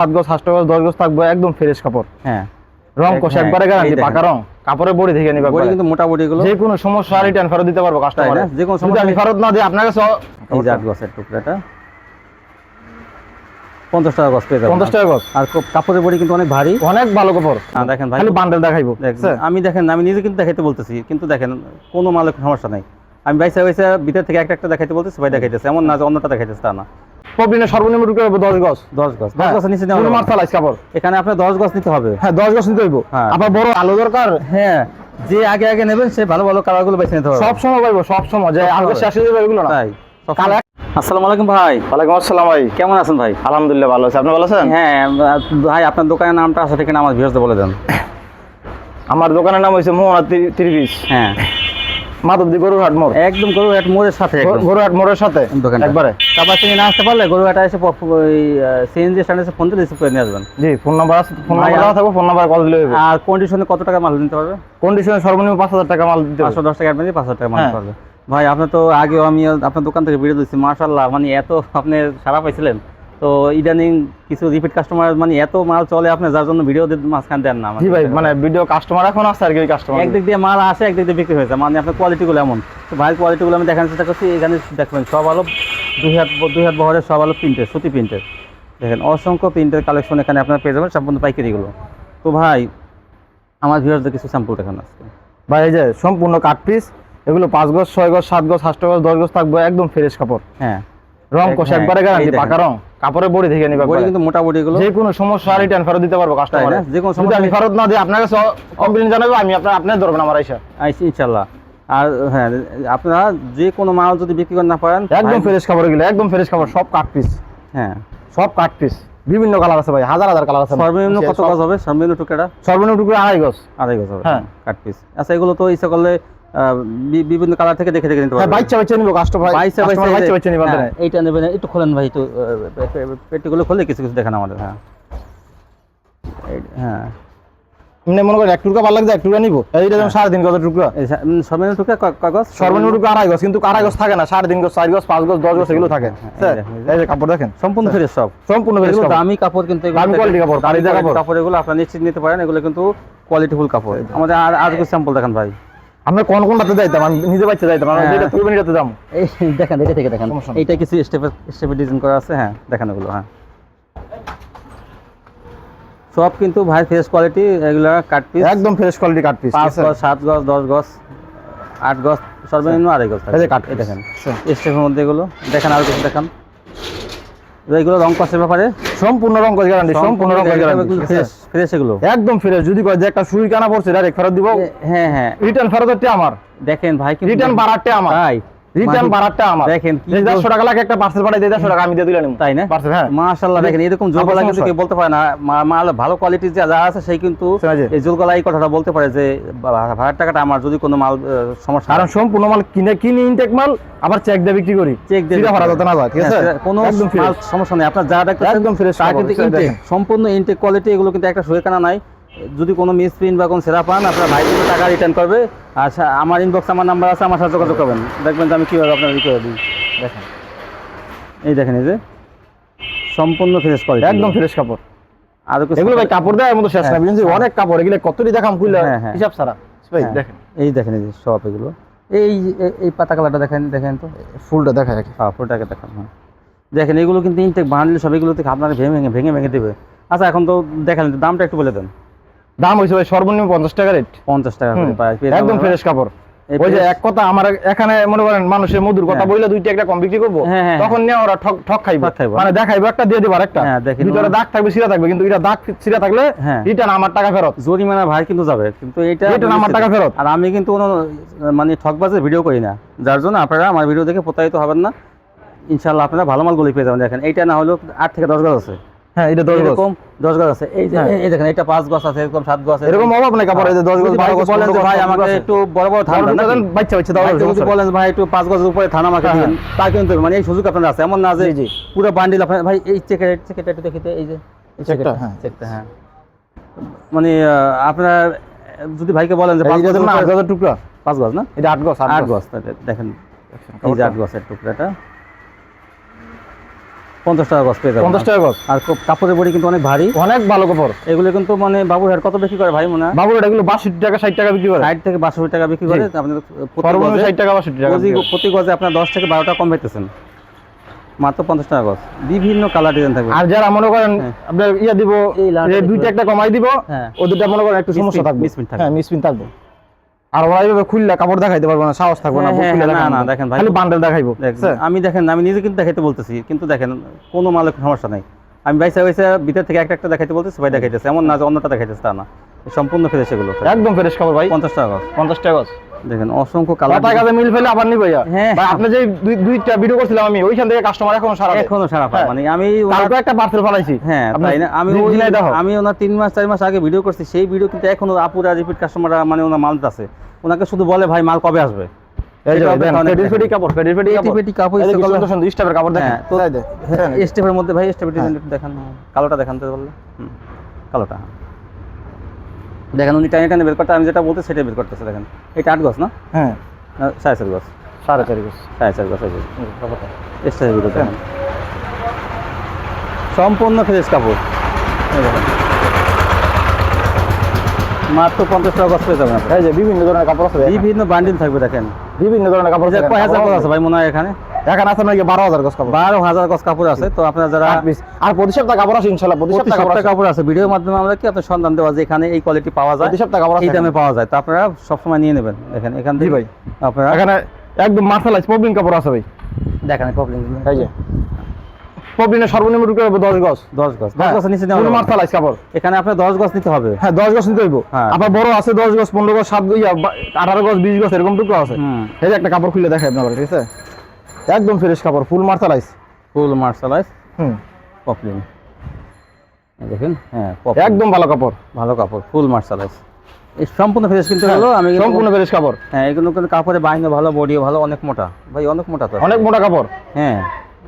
সাত গজ গজ দশ গজ থাকবে একদম ফ্রেশ কাপড়। হ্যাঁ। রং কষ হ্যাঁ, একবারে গ্যারান্টি পাকা রং। কাপড়ের বডি থেকে নিবে বডি কিন্তু মোটা বডি গুলো যে কোনো সমস্যা রিটার্ন ফেরত দিতে পারব কাস্টমার যে কোনো সমস্যা আমি ফেরত না দিই আপনার কাছে এই আট টুকরাটা। পঞ্চাশ টাকা পেয়ে যাবেন পঞ্চাশ টাকা গজ। আর কাপড়ের বডি কিন্তু অনেক ভারী। অনেক ভালো কাপড়। হ্যাঁ, দেখেন ভাই। খালি বান্ডেল দেখাইবো। আমি দেখেন আমি নিজে কিন্তু দেখাইতে বলতেছি কিন্তু দেখেন কোনো মালের সমস্যা নাই। আমি বাইসা বাইসা ভিতর থেকে একটা একটা দেখাইতে বলতেছি ভাই দেখাইতেছে। এমন না যে অন্যটা দেখাইতেছে তা না। পবলিনের সর্বনিম্ন গজ। দশ গছ দশ হ্যাঁ, নিচে নেওয়া কোনো কাপড় এখানে গছ নিতে হবে। হ্যাঁ দশ গজ নিতে হইব। হ্যাঁ। আপনার বড় আলো দরকার। হ্যাঁ যে আগে আগে নেবেন সে ভালো ভালো কালারগুলো বেছে নিতে হবে। সব সময় পাইবো সব সময়। যে আগে শেষ হয়ে যাবে এগুলো না। তাই। আসসালামু আলাইকুম ভাই। ওয়ালাইকুম আসসালাম ভাই। কেমন আছেন ভাই? আলহামদুলিল্লাহ ভালো আছে। আপনি ভালো আছেন? হ্যাঁ ভাই আপনার দোকানের নামটা আসলে ঠিকানা আমার ভিউয়ার্সদের বলে দেন। আমার দোকানের নাম হয়েছে মোহনা ত্রিপিস হ্যাঁ। মাধবদী গরুরহাট মোড়? একদম গরুহাট মোড়ের সাথে গরুরহাট মোড়ের সাথে? একবারে। তারপর থেকে না আসতে পারলে গরুহাটা এসে সিএনজি স্ট্যান্ডে এসে ফোন দিয়ে রিসিভ করে নিয়ে আসবেন। জি ফোন নাম্বার আছে ফোন নাম্বার থাকবে ফোন নাম্বার কল দিলে হইব। আর কন্ডিশনে কত টাকা মাল দিতে পারবে? কন্ডিশনে সর্বনিম্ন পাঁচ হাজার টাকা মাল দিতে হবে। পাঁচশো দশ টাকা অ্যাডভান্স পাঁচশো টাকা মাল হ্যাঁ। পারবে। ভাই আপনি তো আগেও আমি আপনার দোকান থেকে ভিডিও দিচ্ছি মার্শাল্লাহ মানে এত আপনি সারা পাইছিলেন। তো ইদানিং কিছু রিপিট কাস্টমার মানে এত মাল চলে আপনি যার জন্য ভিডিও মাঝখান দেন না জি ভাই মানে ভিডিও কাস্টমার এখন আছে আর কি কাস্টমার একদিক দিয়ে মাল আসে একদিক দিয়ে বিক্রি হয়েছে। মানে আপনার কোয়ালিটিগুলো এমন। তো ভাই কোয়ালিটিগুলো আমি দেখানোর চেষ্টা করছি। এখানে দেখবেন সব আলো দুই হাত দুই হাত বহরের সব আলো প্রিন্টের সুতি প্রিন্টের দেখেন অসংখ্য প্রিন্টের কালেকশন এখানে আপনার পেয়ে যাবেন সম্পূর্ণ পাইকারিগুলো তো ভাই আমার ভিউয়ারদের কিছু স্যাম্পল দেখান আজকে। ভাই এই যে সম্পূর্ণ কাট পিস এগুলো পাঁচ গজ ছয় গজ সাত গজ আষ্ট গজ দশ গজ থাকবে একদম ফ্রেশ কাপড়। হ্যাঁ। রং কষ হ্যাঁ, একবারে গ্যারান্টি পাকা রং। বডি থেকে নিবে বডি কিন্তু মোটা বডিগুলো। যে কোনো সমস্যা রিটার্ন ফেরত দিতে পারব কাস্টমার? যে কোনো যদি আমি ফেরত না দিই আপনার কাছে কমপ্লেন জানাব আমি আপনার আপনার ধরবেন আমার আইসা। আইসি ইনশাল্লাহ। আর হ্যাঁ আপনারা যে কোনো মাল যদি বিক্রি করতে না পারেন একদম ফ্রেশ কাপড় এগুলো একদম ফ্রেশ কাপড় সব কাট পিস হ্যাঁ। সব কাট পিস বিভিন্ন কালার আছে ভাই হাজার হাজার কালার আছে। সর্বনিম্ন কত গজ হবে? সর্বনিম্ন টুকরাটা? সর্বনিম্ন টুকরো আড়াই গজ। আড়াই গজ হবে। হ্যাঁ। কাট পিস আচ্ছা এগুলো তো ইচ্ছা করলে বিভিন্ন কালার থেকে দেখে দেখে নিতে হ্যাঁ পারবেন। বাচ্চা বাচ্চা নিবো কাস্টমার বাইশে কাস্টমার বাচ্চা বাচ্চা নিবো হ্যাঁ, এইটা নেবেন। একটু খোলেন ভাই একটু পেটিগুলো খুলে কিছু কিছু দেখান আমাদের হ্যাঁ। হ্যাঁ। এমনি মনে করেন এক টুকরা ভালো লাগছে এক টুকরা নিবো। এইটা যেমন সাড়ে তিন গজের টুকরা। সর্বনিম্ন টুকরা ক- কয় গজ সর্বনিম্ন টুকরা আড়াই গজ কিন্তু আড়াই গজ থাকে না সাড়ে তিন গজ চার গজ পাঁচ গজ দশ গজ এগুলো থাকে। হ্যাঁ, এই যে কাপড় দেখেন। সম্পূর্ণ ফ্রেশ সব। সম্পূর্ণ কাপড়। দামি কাপড় কিন্তু দামি quality কাপড়, কাপড়। কাপড় এগুলো আপনারা নিশ্চিত নিতে পারেন এগুলো কিন্তু কোয়ালিটিফুল কাপড়। আমাদের আর কিছু স্যাম্পল দেখান ভাই। আমরা কোন কোনটাতে যাইতাম? আমি নিজে বাচ্চা যাইতাম আমরা হ্যাঁ। যেটা তুলবেন এটাতে যাব। এই দেখেন এটা থেকে দেখেন। এইটা কিছু ডিজাইন করা আছে? হ্যাঁ দেখেন এগুলো হ্যাঁ। সব কিন্তু ভাই ফ্রেশ কোয়ালিটি এগুলো কাট পিস একদম ফ্রেশ কোয়ালিটি কাট পিস পাঁচ গজ সাত গজ দশ গজ আট গজ সর্বনিম্ন আড়াই গজ কাট এই দেখেন। আচ্ছা। স্টেপের মধ্যে এগুলো। দেখেন আর কিছু দেখান। এগুলো রং কষের ব্যাপারে সম্পূর্ণ রং কস গ্যারান্টি সম্পূর্ণ রং কস গ্যারান্টি ফ্রেশ এগুলো। একদম ফ্রেশ যদি কয় যে একটা সুই কানা পড়ছে ডাইরেক্ট ফেরত দিব। হ্যাঁ হ্যাঁ। রিটার্ন ফেরত আমার। দেখেন ভাই রিটার্ন বাড়ারটা আমার। তাই। রিটার্ন আমার। দেখেন কি এই দেড়শো টাকা লাগে একটা পার্সেল পাঠাই দেড়শো টাকা আমি দিয়ে দিলাম। তাই না? পার্সেল হ্যাঁ। মাশাআল্লাহ দেখেন এরকম আপনার কিন্তু কেউ বলতে পারে না। মাল ভালো কোয়ালিটির যা যা আছে সেই কিন্তু এই জোরগলা এই কথাটা বলতে পারে যে ভাড়ার টাকাটা আমার যদি কোনো মাল সমস্যা কারণ সম্পূর্ণ মাল কিনে কিনে ইনটেক মাল আবার চেক দিয়ে বিক্রি করি। চেক দিয়ে সিধা ভরা না যায় ঠিক আছে? হ্যাঁ, কোনো মাল সমস্যা নেই। আপনার যা একদম ফ্রেশ সম্পূর্ণ ইনটেক কোয়ালিটি এগুলো কিন্তু একটা সুয়েকানা নাই। যদি কোনো মিস প্রিন্ট বা কোনো সেরা পান আপনার ভাই কিন্তু টাকা রিটার্ন করবে। আর আমার ইনবক্স আমার নাম্বার আছে আমার সাথে যোগাযোগ করবেন। দেখবেন যে আমি কীভাবে আপনার ই করে দিই। দেখেন। এই দেখেন এই যে সম্পূর্ণ ফ্রেশ কোয়ালিটি একদম ফ্রেশ কাপড়। আর এগুলো ভাই কাপড়? দেওয়ার মতো শেষ না হ্যাঁ। অনেক কাপড় এগুলো কতটি দেখাম খুললে হ্যাঁ, হ্যাঁ। হিসাব ছাড়া। ভাই হ্যাঁ, দেখেন। এই দেখেন এই যে সব এগুলো। এই এই- পাতা কালারটা দেখেন দেখেন তো। ফুলটা দেখা যায় হ্যাঁ ফুলটাকে দেখান হ্যাঁ। দেখেন এগুলো কিন্তু ইনটেক বান্ডেল সব এগুলো থেকে আপনার ভেঙে ভেঙে ভেঙে দেবে। আচ্ছা এখন তো দেখেন দামটা একটু বলে দেন। দাম হয়েছে ভাই সর্বনিম্ন পঞ্চাশ টাকা রেট পঞ্চাশ টাকা করে পাই একদম ফ্রেশ কাপড়। ওই যে এক কথা আমার এখানে মনে করেন মানুষের মধুর কথা হ্যাঁ। বইলে দুইটা একটা কম বিক্রি করব। হ্যাঁ, হ্যাঁ, তখন নিয়ে ওরা ঠক ঠক খাইবে। মানে দেখাইবো একটা দিয়ে দিবার একটা হ্যাঁ, ভিতরে দাগ থাকবে সিরা থাকবে কিন্তু এটা দাগ সিরা থাকলে। রিটার্ন আমার টাকা ফেরত। জরিমানা ভাই কিন্তু যাবে কিন্তু এটা Return আমার টাকা ফেরত। আর আমি কিন্তু কোনো মানে ঠকবাজের ভিডিও করি না। যার জন্য আপনারা আমার ভিডিও দেখে প্রতারিত হবেন না। ইনশাল্লাহ আপনারা ভালো মাল মালগুলি পেয়ে যাবেন। দেখেন এইটা না হলেও আট থেকে দশ গাছ আছে। হ্যাঁ এটা দশ গজ। এরকম দশ গাছ আছে। এই যে হ্যাঁ। এই দেখেন এটা পাঁচ গাছ আছে এরকম সাত গাছ আছে। এরকম অভাব নেই কাপড় এই যে দশ গজ যদি বারো ভাই গজ বলেন যে ভাই আমাকে একটু বড় বড় থান বড় দেন দুটো নাকি? দেন, বাচ্চা বাচ্চা দাও যদি বলেন ভাই একটু পাঁচ গজের উপরে থানা আমাকে দিন তা কিন্তু মানে এই সুযোগ আপনার আছে। এমন না যে জি, জি। পুরো বান্ডিল আপনার ভাই এই চেকের চেকেটা একটু দেখিতে এই যে এই চেকটা, চেকটা হ্যাঁ। চেকটা হ্যাঁ। মানে আপনার যদি ভাইকে বলেন যে এই গজের না, আট উপরে- গজের টুকরা। পাঁচ গজ না? এটা আট গজ আট গজ। দেখেন। এই যে গজের টুকরাটা। পঞ্চাশ টাকা গজ পেয়ে যাবেন পঞ্চাশ টাকা গজ আর কাপড়ের বড়ি কিন্তু অনেক ভারী। অনেক ভালো কাপড়। এগুলো কিন্তু মানে বাবুর হাট কত বিক্রি করে ভাই মনে হয়? বাবুর এগুলো বাষট্টি টাকা ষাট টাকা বিক্রি করে। ষাট থেকে বাষট্টি টাকা বিক্রি করে। আপনাদের ষাট টাকা বাষট্টি টাকা প্রতি গজে আপনার দশ থেকে বারো টাকা কম পাইতেছেন মাত্র পঞ্চাশ টাকা গজ বিভিন্ন কালার ডিজাইন থাকবে। আর যারা মনে করেন হ্যাঁ। আপনার ইয়া দিব দুইটা একটা কমাই দিব হ্যাঁ। ও দুটা মনে করেন একটু সমস্যা থাকবে। misprint থাকবে। হ্যাঁ মিসপ্রিন্ট থাকবে। আর ওরা এইভাবে খুললে কাপড় দেখাইতে পারব না সাহস থাকবে না হ্যাঁ, হ্যাঁ, না, না, দেখেন ভাই। খালি বান্ডেল দেখাইবো আমি দেখেন আমি নিজে কিন্তু দেখাইতে বলতেছি কিন্তু দেখেন কোনো মালের সমস্যা নাই। আমি বাইসা বাইসা ভিতর থেকে একটা একটা দেখাইতে বলতেছি ভাই দেখাইতেছে। এমন না যে অন্যটা দেখাইতেছে তা না। সম্পূর্ণ ফ্রেশ এগুলো। একদম ফ্রেশ খাবার ভাই। পঞ্চাশ টাকা। পঞ্চাশ টাকা। দেখেন অসংখ্য কালার কথা কাজে মিল ফেলে আবার নিব ইয়া। হ্যাঁ। ভাই আপনি যে দুইটা ভিডিও করছিলাম আমি ওইখান থেকে কাস্টমার এখনও সারা। এখনও সারা পায়। হ্যাঁ। মানে আমি কালকে একটা পার্সেল ফলাইছি। হ্যাঁ তাই না? আমি ওই। আমি ওনার তিন মাস চার মাস আগে ভিডিও করছি সেই ভিডিও কিন্তু এখনও আপুরা রিপিট কাস্টমাররা মানে ওনার মাল আছে ওনাকে শুধু বলে ভাই মাল কবে আসবে? কালোটা দেখান তো বললে। কালোটা। দেখেন উনি টাইনে টাইনে বের করতে আমি যেটা বলতে সেটাই বের করতেছে দেখেন। এটা আট গছ না? হ্যাঁ। সাড়ে চার গছ সাড়ে চারি গজ। সাড়ে চার গছ। এক্সট্রা ভিডিও দেখেন সম্পূর্ণ ফ্রেশ কাপড়। মাত্র পঞ্চাশ টাকা গছ পেয়ে যাবেন এই যে বিভিন্ন ধরনের কাপড় আছে বিভিন্ন বান্ডিল থাকবে দেখেন। বিভিন্ন ধরনের কাপড় এই আছে কয় হাজার আছে ভাই মনে হয় এখানে? এখানে আছে নাকি বারো হাজার গজ কাপড়? বারো হাজার গজ কাপড় আছে। তো আপনারা যারা আর প্রতি সপ্তাহ কাপড় আছে ইনশাল্লাহ। প্রতি সপ্তাহ কাপড় আছে। ভিডিওর মাধ্যমে আমরা কি আপনার সন্ধান দেওয়া যে এখানে এই কোয়ালিটি পাওয়া যায় প্রতি সপ্তাহ কাপড় এই দামে পাওয়া যায়। তো আপনারা সবসময় নিয়ে নেবেন দেখেন এখান থেকে ভাই। আপনারা এখানে একদম মার্শালাইজ পবলিন কাপড় আছে ভাই। দেখেন এই যে। পবলিনের সর্বনিম্ন গজ। গজ। দশ গজ নিচে নেওয়া কাপড়। এখানে গজ নিতে হবে। হ্যাঁ গজ নিতে হইব। হ্যাঁ। বড় আছে গজ গজ গজ গজ গজ এরকম টুকরো আছে। এই যে একটা কাপড় খুলে দেখাই আপনার ঠিক আছে? একদম ফ্রেশ কাপড় ফুল মার্শালাইজ। Full mercerised? হুম। পপলিন। দেখেন হ্যাঁ একদম ভালো কাপড়। ভালো কাপড় ফুল মার্শালাইজ। এই সম্পূর্ণ ফ্রেশ কিন্তু হলো আমি সম্পূর্ণ ফ্রেশ কাপড়। হ্যাঁ এগুলো কিন্তু কাপড়ের বাইনে ভালো বডিও ভালো অনেক মোটা। ভাই অনেক মোটা তো অনেক মোটা কাপড়। হ্যাঁ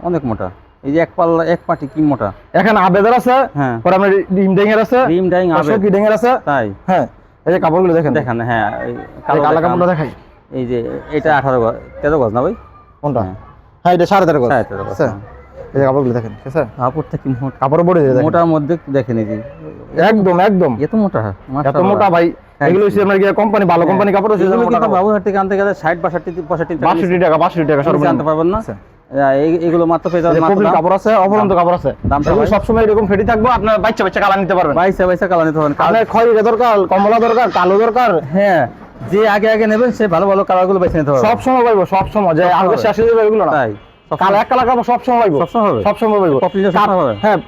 অনেক মোটা। এই যে এক পাল্লা এক পাটি কি মোটা? এখানে আবেদার আছে হ্যাঁ। পরে আপনার ডিম ডেঙ্গের আছে ডিম ডাইং আবে অশোকি ডেঙ্গের আছে। তাই। হ্যাঁ এই যে কাপড়গুলো দেখেন। দেখেন হ্যাঁ কালো। কাপড়টা দেখাই। এই যে এটা আঠারো গজ তেরো গজ না ভাই? কোনটা? হ্যাঁ। হ্যাঁ এটা সাড়ে তেরো সাড়ে তেরো গজ আছে? এই যে কাপড়গুলো দেখেন ঠিক আছে? কাপড়টা কি মোটা কাপড় বড়ি দেখেন। মোটার মধ্যে দেখেন এই যে। একদম একদম। এত মোটা এত মোটা ভাই। এগুলো হচ্ছে আপনার কোম্পানি ভালো কোম্পানি কাপড় হচ্ছে কিন্তু। থেকে আনতে গেলে ষাট বাষট্টি পঁয়ষট্টি বাষট্টি টাকা বাষট্টি টাকা সর্বনিম্ন। আনতে পারবেন না? আচ্ছা। এই- এগুলো মাত্র পেয়ে যাবেন মাত্র কাপড় আছে অপরন্ত কাপড় আছে। দামটা ভাই? সবসময় এরকম ফেটি থাকব আপনার বাচ্চা বাচ্চা কালার নিতে পারবেন। বাইশে বাইশে কালার নিতে পারবেন। কাল- আপনার খয়েরি দরকার কমলা দরকার কালো দরকার। হ্যাঁ। যে আগে আগে নেবেন সে ভালো ভালো কালারগুলো বেছে নিতে হবে সব সময় পাইবো সব সময়। যে আগে। শেষ হয়ে যাবে এগুলো না। তাই কালো এক কালার সব সময় পাইবো? সব সময় পাইবো। সব সময় পাইবো। হ্যাঁ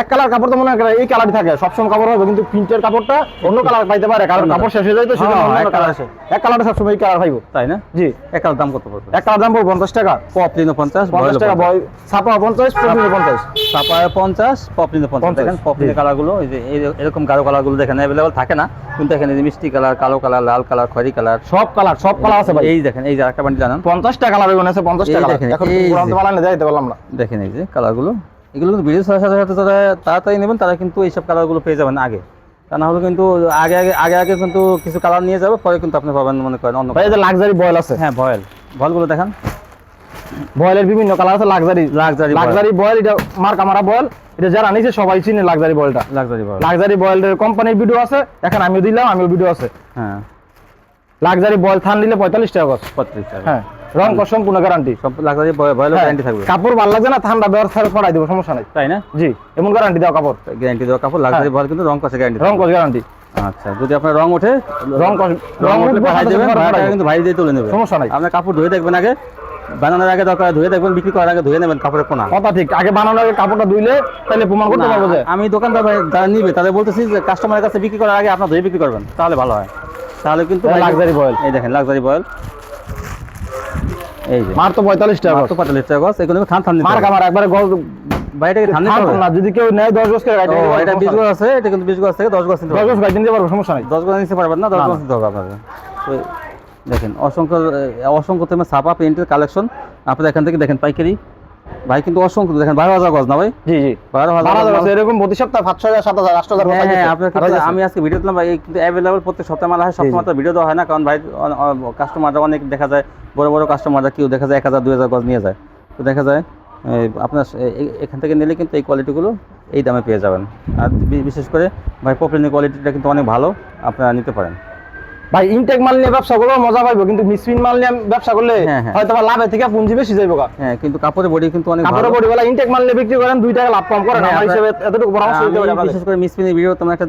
এক কালার কাপড় তো মনে হয় এই কালারই থাকে। সবসময় কাপড় হবে কিন্তু প্রিন্টের কাপড়টা অন্য কালার পাইতে পারে কারণ কাপড় শেষ হয়ে যায় তো সেজন্য অন্য কালার আসে। এক কালারটা সবসময় এই কালার পাইবো। তাই না? জি। এক কালার দাম কত পড়বে? এক কালার দাম পড়বে পঞ্চাশ টাকা। পপলিনো পঞ্চাশ পঞ্চাশ টাকা বয় ছাপা পঞ্চাশ পঁচিশ পঞ্চাশ। সাপায় পঞ্চাশ পপলিনো পঞ্চাশ। দেখেন পপলিনের জি। কালারগুলো এই যে এরকম গাঢ় কালারগুলো দেখেন অ্যাভেলেবল থাকে না। কিন্তু এখানে যে মিষ্টি কালার কালো কালার লাল কালার খয়রি কালার। সব কালার সব কালার আছে ভাই। এই দেখেন এই যে একটা বান্ডি জানান পঞ্চাশ টাকা কালার এগুলো আছে পঞ্চাশ টাকা। দেখেন, এখন পুরান। তো বানানো দিতে পারলাম না। দেখেন এই যে কালারগুলো। এগুলো কিন্তু ভিডিও সাথে সাথে সাথে যারা তাড়াতাড়ি নেবেন তারা কিন্তু এইসব কালারগুলো পেয়ে যাবেন আগে। তা না হলে কিন্তু আগে আগে আগে আগে কিন্তু কিছু কালার নিয়ে যাবে পরে কিন্তু আপনি পাবেন মনে করেন অন্য ভাই লাক্সারি বয়েল আছে। হ্যাঁ ভয়েল ভয়েলগুলো দেখান। বয়েলের বিভিন্ন কালার আছে লাক্সারি লাক্সারি লাক্সারি বয়েল এটা মার্কা মারা বয়েল এটা যারা নিছে সবাই চিনে লাক্সারি বয়েলটা লাক্সারি ভয়েল লাক্সারি বয়েলের কোম্পানির ভিডিও আছে এখন আমিও দিলাম আমিও ভিডিও আছে। হ্যাঁ। লাক্সারি বয়েল থান নিলে পঁয়তাল্লিশ টাকা পঁয়ত্রিশ টাকা। হ্যাঁ। রং কস সম্পূর্ণ গ্যারান্টি সব লাক্সারি ভয়েলও গ্যারান্টি থাকবে। কাপড় ভালো লাগছে না ঠান্ডা ছাড়া পড়াই দেবো সমস্যা নাই। তাই না? জি এমন গ্যারান্টি দাও কাপড়। গ্যারান্টি দেওয়া কাপড় লাক্সারি ভয়েল কিন্তু রং কষে গ্যারান্টি রং কস গ্যারান্টি আচ্ছা যদি আপনার রং ওঠে রং কস রং উঠলে উঠবে দেবেন কিন্তু ভাই দিয়ে তুলে নেবে। সমস্যা নাই। আপনার কাপড় ধুয়ে দেখবেন আগে বানানোর আগে দরকার ধুয়ে দেখবেন বিক্রি করার আগে ধুয়ে নেবেন কাপড়ের কোনা। কথা ঠিক আগে বানানোর আগে কাপড়টা ধুইলে তাহলে প্রমাণ করতে পারব যে আমি দোকানদার ভাই যারা নিবে তাদের বলতেছি যে কাস্টমারের কাছে বিক্রি করার আগে আপনার ধুয়ে বিক্রি করবেন তাহলে ভালো হয়। তাহলে কিন্তু ভাই- luxury boil। এই দেখেন লাক্সারি বয়েল এই যে। মার তো পঁয়তাল্লিশ টাকা মাত্র পঁয়তাল্লিশ টাকা গছ এগুলো থান থান মার কামার একবারে গজ বাইরে থান নিতে হবে? না যদি কেউ নেয় দশ গজ করে গাড়ি ও, এটা বিশ গজ আছে এটা কিন্তু বিশ গজ থেকে দশ গজ নিতে দশ হবে। গজ নিতে পারব সমস্যা নাই। দশ গজ নিতে পারবেন না দশ না, নিতে হবে আপনাদের দেখেন অসংখ্য অসংখ্য তেমন ছাপা প্রিন্টের কালেকশন আপনারা এখান থেকে দেখেন পাইকারি। ভাই কিন্তু অসংখ্য দেখেন বারো হাজার গজ না ভাই? জি জি। বারো হাজার বারো হাজার গজ আছে, এরকম প্রতি সপ্তাহে সাতশো হাজার সাত হাজার আটশো হাজার হ্যাঁ হ্যাঁ। আমি আজকে ভিডিও দিলাম ভাই কিন্তু অ্যাভেলেবল প্রত্যেক সপ্তাহে মাল হয় তো ভিডিও দেওয়া হয় না কারণ ভাই কাস্টমাররা অনেক দেখা যায়। বড় বড় কাস্টমাররা কেউ দেখা যায় এক হাজার, দুই হাজার গজ নিয়ে যায়। তো দেখা যায় আপনার এখান থেকে নিলে কিন্তু এই কোয়ালিটিগুলো এই দামে পেয়ে যাবেন। আর বিশেষ করে ভাই পপলিনের কোয়ালিটিটা কিন্তু অনেক ভালো, আপনারা নিতে পারেন। ভাই ইনটেক মাল নিয়ে ব্যবসা করলে মজা পাইবো কিন্তু মিসপ্রিন্ট মাল নিয়ে ব্যবসা করলে হ্যাঁ, হ্যাঁ। হয়তো লাভের থেকে পুঁজি বেশি যাইবো হ্যাঁ কিন্তু কাপড়ের বডি কিন্তু অনেক ভালো। কাপড়ের বডি বলা ইনটেক মাল নিয়ে বিক্রি করেন দুই টাকা লাভ কম করেন হ্যাঁ, আমার হিসেবে এতটুকু পরামর্শ দিতে পারি বিশেষ করে মিসপিনের ভিডিও তোমার একটা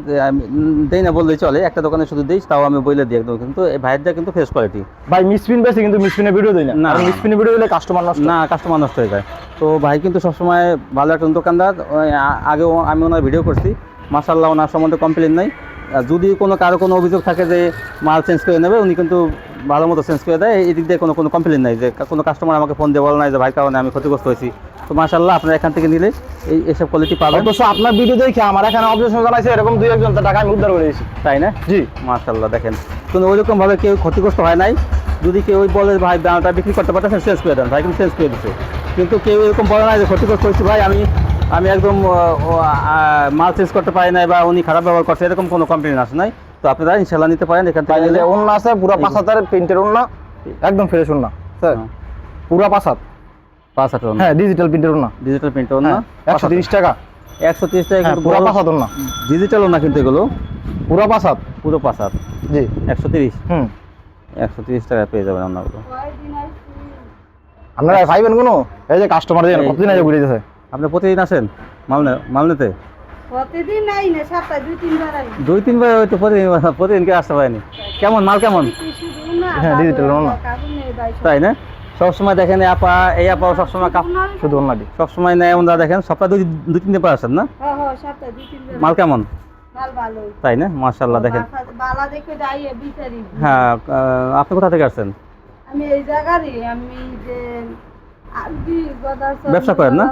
দেই না বললেই চলে একটা দোকানে শুধু দিই তাও আমি বলে দিই একদম কিন্তু এই ভাইয়েরটা কিন্তু ফেস কোয়ালিটি ভাই মিসপ্রিন্ট বেশি কিন্তু মিসপ্রিন্টের ভিডিও দেই না। না, মিসপ্রিন্টের ভিডিও দিলে কাস্টমার নষ্ট। না কাস্টমার নষ্ট হয়ে যায়। তো ভাই কিন্তু সবসময় ভালো একটা দোকানদার ওই আ- আগেও আমি ওনার ভিডিও করছি। মাসাল্লাহ ওনার সম্বন্ধে কমপ্লেন নাই। যদি কোনো কারও কোনো অভিযোগ থাকে যে মাল চেঞ্জ করে নেবে উনি কিন্তু ভালো মতো চেঞ্জ করে দেয়। এই দিক দিয়ে কোনো কোনো কমপ্লেন নাই যে কোনো কাস্টমার আমাকে ফোন দিয়ে বলে নাই যে ভাই কারণে আমি ক্ষতিগ্রস্ত হয়েছি। তো মাসাল্লাহ আপনারা এখান থেকে নিলে এই এসব কোয়ালিটি পাবেন। অবশ্য আপনার ভিডিও দেখে আমার এখানে অবজেকশন জানাইছে এরকম দুই একজন টাকা আমি উদ্ধার করে দিয়েছি। তাই না? জি। মাশাল্লাহ দেখেন। কোনো ওইরকমভাবে কেউ ক্ষতিগ্রস্ত হয় নাই। যদি কেউ ওই বলে ভাই দামটা বিক্রি করতে পারতেছেন চেঞ্জ করে দেন। ভাই কিন্তু চেঞ্জ করে দিচ্ছে কিন্তু কেউ এরকম বলে নাই যে ক্ষতিগ্রস্ত হয়েছে ভাই আমি আমি একদম মাল চেঞ্জ করতে পারি নাই বা উনি খারাপ ব্যবহার করছে এরকম কোনো কমপ্লেন আসে নাই। তো আপনারা ইনশাল্লাহ নিতে পারেন এখান থেকে নিলে। অন্য আছে পুরো পাঁচ হাজার প্রিন্টের অন্য একদম ফ্রেশ অন্য স্যার। হ্যাঁ। পুরো পাঁচ হাত। পাঁচ হাজার হ্যাঁ ডিজিটাল প্রিন্টের অন্য ডিজিটাল প্রিন্টও না একশো তিরিশ টাকা। একশো তিরিশ টাকা হ্যাঁ কিন্তু পুরো পাঁচ হাত অন্য ডিজিটাল না কিন্তু এগুলো। পুরো পাঁচ হাত। পুরো পাঁচ হাত। জি। একশো তিরিশ। হুম। একশো তিরিশ টাকা পেয়ে যাবেন আপনাগুলো আপনারা পাইবেন কোনো? এই যে কাস্টমার দিয়ে কতদিন আগে ঘুরে যাচ্ছে আপনি প্রতিদিন আসেন মালনে মালনেতে? প্রতিদিন নাই না সপ্তাহে দুই তিনবার আই। দুই তিনবার হয়তো প্রতিদিন প্রতিদিনকে আসতে পারেনি। কেমন মাল কেমন? হ্যাঁ, ভাই তাই না? সবসময় দেখেন এই আপা এই আপা সবসময় কাপ শুধু অন্যটি সবসময় নেয় ওনারা দেখেন সপ্তাহে দুই দুই তিন দিন আসেন না? হ্যাঁ হ্যাঁ সপ্তাহে দুই তিনবার। মাল কেমন? তাই না? মার্শাল্লাহ দেখেন। বালা দেখে যাই বিচারি। হ্যাঁ আপনি কোথা থেকে আসছেন? আমি এই জায়গারই আমি যে ব্যবসা করেন না?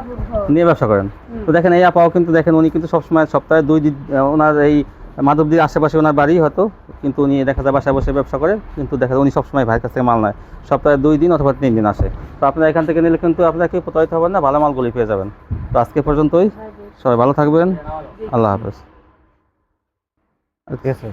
নিয়ে ব্যবসা করেন। তো দেখেন এই আপাও কিন্তু দেখেন উনি কিন্তু সবসময় সপ্তাহে দুই দিন ওনার এই মাধবদীর আশেপাশে ওনার বাড়ি হয়তো কিন্তু উনি দেখা যায় বাসায় বসে ব্যবসা করে কিন্তু দেখা যায় উনি সবসময় ভাইয়ের কাছ থেকে মাল নেয়। সপ্তাহে দুই দিন অথবা তিন দিন আসে। তো আপনারা এখান থেকে নিলে কিন্তু আপনাকে প্রতারিত হবেন না ভালো মালগুলি পেয়ে যাবেন। তো আজকে পর্যন্তই। সবাই ভালো থাকবেন। আল্লাহ হাফেজ। ঠিক আছে।